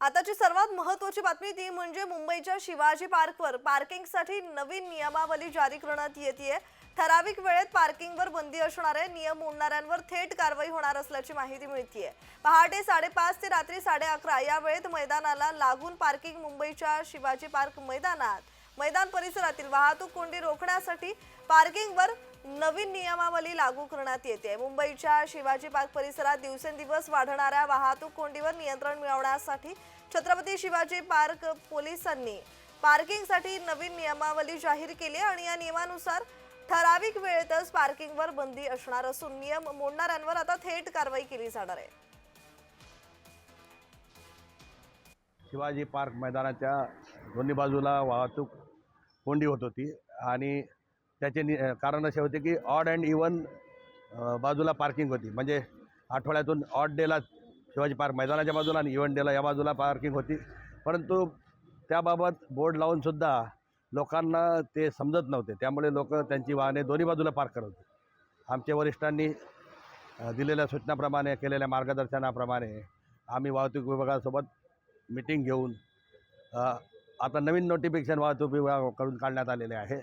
आताची सर्वात महत्वाची बातमी ती म्हणजे मुंबईच्या शिवाजी पार्कवर पार्किंगसाठी नवीन नियमावली जारी करण्यात येते ठराविक वेळेत पार्किंगवर बंदी असणारे नियम मोडणाऱ्यांवर थेट कारवाई होणार असल्याची माहिती मिळतीये. पहाटे साडेपाच ते रात्री साडे अकरा या वेळेत मैदानाला लागून पार्किंग मुंबईच्या शिवाजी पार्क मैदानात मैदान परिसरातील वाहतूक कोंडी रोखण्यासाठी पार्किंगवर नवीन नियमावली लागू करण्यात येते. मुंबईच्या शिवाजी पार्क परिसरात दिवसेंदिवस वाढणाऱ्या वाहतूक कोंडीवर नियंत्रण मिळवण्यासाठी छत्रपती शिवाजी पार्क पोलिसांनी पार्किंगसाठी नवीन नियमावली जाहीर केली आणि या नियमानुसार ठराविक वेळेतच पार्किंगवर बंदी असणार असून नियम मोडणाऱ्यांवर आता थेट कारवाई केली जाणार आहे. शिवाजी पार्क मैदानाच्या दोन्ही बाजूला वाहतूक कोंडी होत होती आणि त्याचे नि कारण असे होते की ऑड अँड इवन बाजूला पार्किंग होती. म्हणजे आठवड्यातून ऑड डेला शिवाजी पार्क मैदानाच्या बाजूला आणि इव्हन डेला या बाजूला पार्किंग होती. परंतु त्याबाबत बोर्ड लावूनसुद्धा लोकांना ते समजत नव्हते. त्यामुळे लोक त्यांची वाहने दोन्ही बाजूला पार्क करत होते. आमच्या वरिष्ठांनी दिलेल्या सूचनाप्रमाणे केलेल्या मार्गदर्शनाप्रमाणे आम्ही वाहतूक विभागासोबत मिटिंग घेऊन आता नवीन नोटिफिकेशन वाहतूक विभागाकडून काढण्यात आलेले आहे.